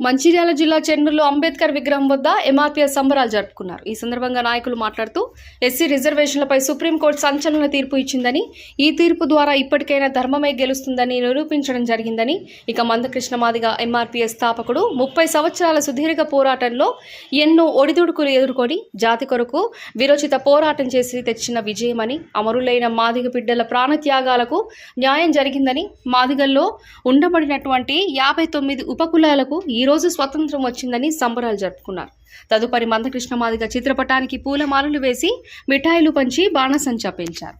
మంచిర్యాల జిల్లా చెన్నూరులో అంబేద్కర్ విగ్రహం వద్ద ఎంఆర్పీఎస్ సంబరాలు జరుపుకున్నారు. ఈ సందర్భంగా నాయకులు మాట్లాడుతూ ఎస్సీ రిజర్వేషన్లపై సుప్రీంకోర్టు సంచలన తీర్పు ఇచ్చిందని ఈ తీర్పు ద్వారా ఇప్పటికైనా ధర్మమే గెలుస్తుందని నిరూపించడం జరిగిందని ఇక మందకృష్ణ మాదిగ ఎంఆర్పీఎస్ స్థాపకుడు ముప్పై సంవత్సరాల సుదీర్ఘ పోరాటంలో ఎన్నో ఒడిదుడుకులు ఎదుర్కొని జాతి కొరకు విరోచిత పోరాటం చేసి తెచ్చిన విజయమని అమరులైన మాదిగ బిడ్డల ప్రాణత్యాగాలకు న్యాయం జరిగిందని మాదిగల్లో ఉండబడినటువంటి యాభై తొమ్మిది ఉపకులాలకు ఈ రోజు స్వతంత్రం వచ్చిందని సంబరాలు జరుపుకున్నారు. తదుపరి మందకృష్ణ మాదిగ చిత్రపటానికి పూలమాలలు వేసి మిఠాయిలు పంచి బాణసంచా పేల్చారు.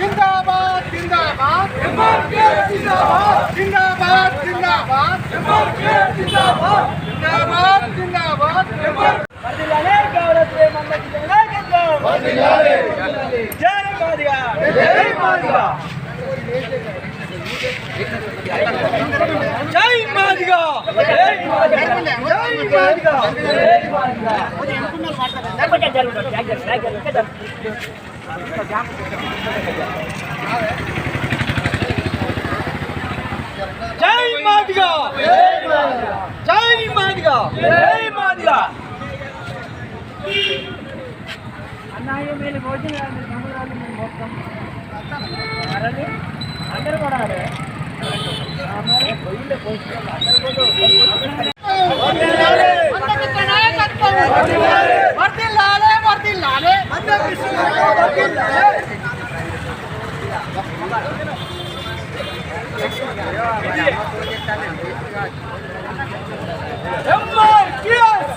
జిందాబాద్. జిందాబాద్. MRPS! जिंदाबाद जिंदाबाद जिंदाबाद जिंदाबाद जिंदाबाद जिंदाबाद जिंदाबाद बदलाले गौरव रे मम्मी जिंदा करो बदलाले जय मादिया जय मादिया జై మాదిగా జై మాదిగా జై మాదిగా మాదిగా జై మాదిగా జై మాదిగా అన్నయ్య అందరూ కూడా అందరూ కూడా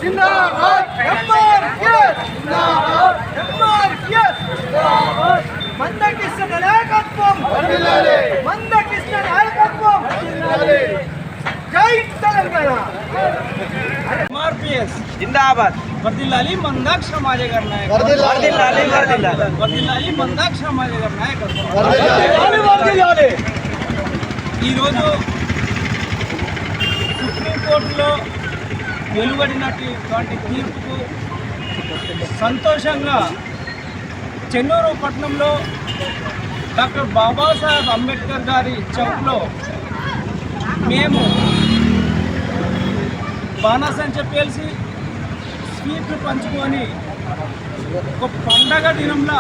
जिंदाबाद ಹೆಮ್ಮಾರ್ಕೆಸ್ जिंदाबाद ಹೆಮ್ಮಾರ್ಕೆಸ್ जिंदाबाद ಮಂದಕೃಷ್ಣನ ನಾಯಕತ್ವಂ ವಂದನೆ ಮಂದಕೃಷ್ಣ मंदाक्ष వెలువడినటువంటి తీర్పుకు సంతోషంగా చెన్నూరు పట్టణంలో డాక్టర్ బాబాసాహెబ్ అంబేద్కర్ గారి చౌక్లో మేము బాణాసంచ పేల్చి స్వీట్లు పంచుకొని ఒక పండగ దినంలో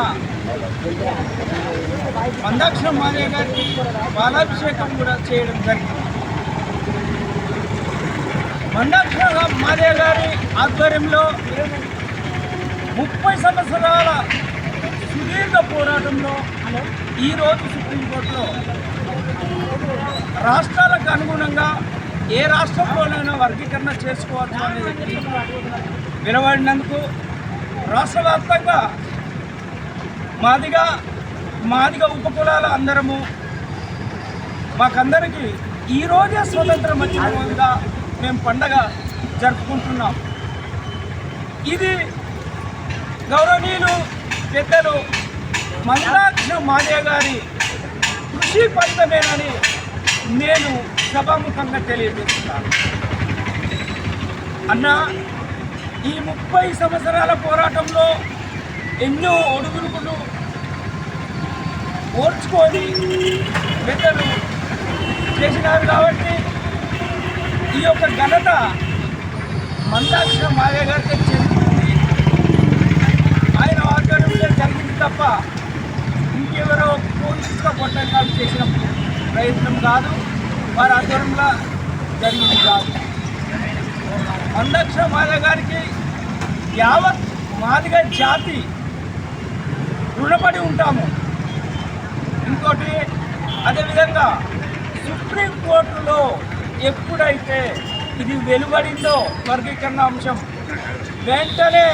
మందాక్షర మాదే గారికి బాలాభిషేకం కూడా చేయడం జరిగింది. మండల మాదే గారి ఆధ్వర్యంలో ముప్పై సంవత్సరాల సుదీర్ఘ పోరాటంలో ఈరోజు సుప్రీంకోర్టులో రాష్ట్రాలకు అనుగుణంగా ఏ రాష్ట్రంలోనైనా వర్గీకరణ చేసుకోవచ్చు అనేది వినబడినందుకు రాష్ట్ర వ్యాప్తంగా మాదిగా మాదిగా ఉపకులాల అందరము మాకందరికీ ఈరోజే స్వతంత్రం వచ్చిన విధంగా మేము పండగ జరుపుకుంటున్నాం. ఇది గౌరవనీయులు పెద్దలు మందాక్ష మాదే గారి కృషి ఫలితమేనని నేను సభాముఖంగా తెలియజేస్తున్నాను. అన్న ఈ ముప్పై సంవత్సరాల పోరాటంలో ఎన్నో ఒడుగుడుకులు ఓర్చుకొని పెద్దలు చేసినారు కాబట్టి ఈ యొక్క ఘనత మందాక్ష మాయ గారికి చెందుతుంది ఆయన ఆధ్వర్యంలో జరిగింది తప్ప ఇంకెవరో పోలీసుగా కొట్టడానికి చేసిన ప్రయత్నం కాదు. వారి ఆధ్వర్యంలో జరిగింది కాదు. మందాక్ష మాయ గారికి యావత్ మాదిగ జాతి రుణపడి ఉంటాము. ఇంకోటి అదేవిధంగా సుప్రీంకోర్టులో ఎప్పుడైతే ఇది వెలువడిందో వర్గీకరణ అంశం వెంటనే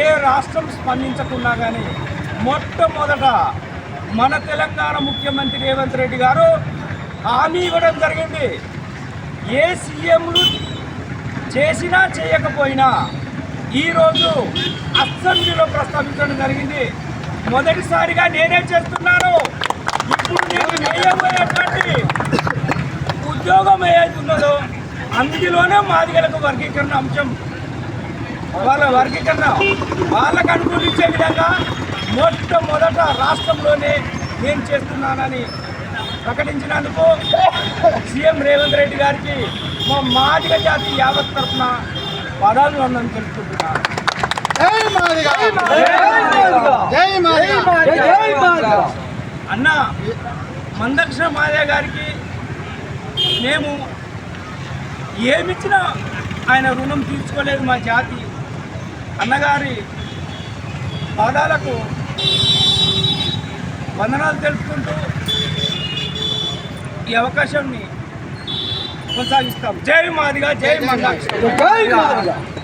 ఏ రాష్ట్రం స్పందించకున్నా కానీ మొట్టమొదట మన తెలంగాణ ముఖ్యమంత్రి రేవంత్ రెడ్డి గారు హామీ ఇవ్వడం జరిగింది. ఏ సీఎంలు చేసినా చేయకపోయినా ఈరోజు అసెంబ్లీలో ప్రస్తావించడం జరిగింది. మొదటిసారిగా నేనే చేస్తున్నాను. ఇప్పుడు నేను వేయబోయేటువంటి ఉద్యోగం ఏదైతే ఉన్నదో అందులోనే మాదిగలకు వర్గీకరణ అంశం. వాళ్ళ వర్గీకరణ వాళ్ళకు అనుకూలించే విధంగా మొట్టమొదట రాష్ట్రంలోనే నేను చేస్తున్నానని ప్రకటించినందుకు సీఎం రేవంత్ రెడ్డి గారికి మా మాదిగ జాతి యావత్ తరఫున పదాలు జై మాదిగా. అన్న మందకృష్ణ మాదయ్య గారికి మేము ఏమిచ్చినా ఆయన రుణం తీర్చుకోలేదు మా జాతి. అన్నగారి పాదాలకు వందనాలు తెలుపుకుంటూ ఈ అవకాశాన్ని కొనసాగిస్తాం. జై మాదిగా జై జై మాదిగా.